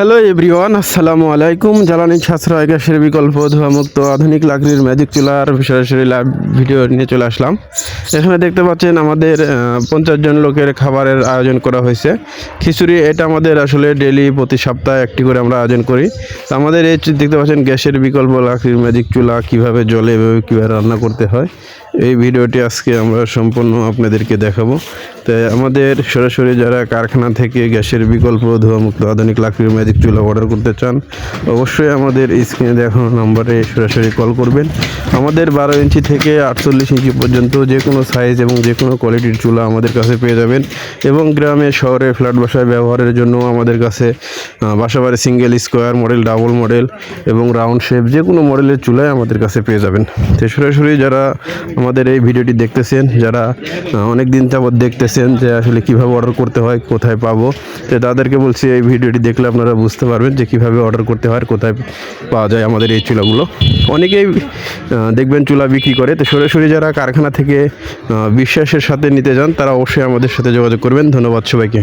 Hello everyone, আসসালামু আলাইকুম। জ্বালানি সাশ্রয় গ্যাসের বিকল্প ধোয়ামুক্ত আধুনিক লাকড়ির ম্যাজিক চুলার সরাসরি লাইভ ভিডিও নিয়ে চলে আসলাম। এখানে দেখতে পাচ্ছেন আমাদের পঞ্চাশ জন লোকের খাবারের আয়োজন করা হয়েছে। খিচুড়ি, এটা আমাদের আসলে ডেলি প্রতি সপ্তাহে একটি করে আমরা আয়োজন করি। তো আমাদের এই দেখতে পাচ্ছেন গ্যাসের বিকল্প লাকড়ির ম্যাজিক চুলা, কীভাবে জলে এভাবে কীভাবে রান্না করতে হয়। এই ভিডিওটি আজকে আমরা সম্পূর্ণ আপনাদেরকে দেখাবো। তো আমাদের সরাসরি যারা কারখানা থেকে গ্যাসের বিকল্প ধোয়ামুক্ত আধুনিক লাকড়ির ম্যাজিক চুলা অর্ডার করতে চান অবশ্যই আমাদের স্ক্রিনে দেখানো নম্বরে সরাসরি কল করবেন। আমাদের বারো ইঞ্চি থেকে আটচল্লিশ ইঞ্চি পর্যন্ত যে কোনো সাইজ এবং যে কোনো কোয়ালিটির চুলা আমাদের কাছে পেয়ে যাবেন এবং গ্রামে শহরে ফ্ল্যাট বাসায় ব্যবহারের জন্য আমাদের কাছে আহ, বাসাবাড়ি single square model double model এবং রাউন্ড শেপ যে কোনো মডেলের চুলাই আমাদের কাছে পেয়ে যাবেন। তো সরাসরি যারা আমাদের এই ভিডিওটি দেখতেছেন, যারা অনেক দিন যাবৎ দেখতেছেন যে আসলে কীভাবে অর্ডার করতে হয়, কোথায় পাবো, তো তাদেরকে বলছি এই ভিডিওটি দেখলে আপনারা বুঝতে পারবেন যে কীভাবে অর্ডার করতে হয় কোথায় পাওয়া যায় আমাদের এই চুলাগুলো। অনেকেই দেখবেন চুলা বিক্রি করে, তো সরাসরি যারা কারখানা থেকে বিশ্বাসের সাথে নিতে যান, তারা অবশ্যই আমাদের সাথে যোগাযোগ করবেন। ধন্যবাদ সবাইকে।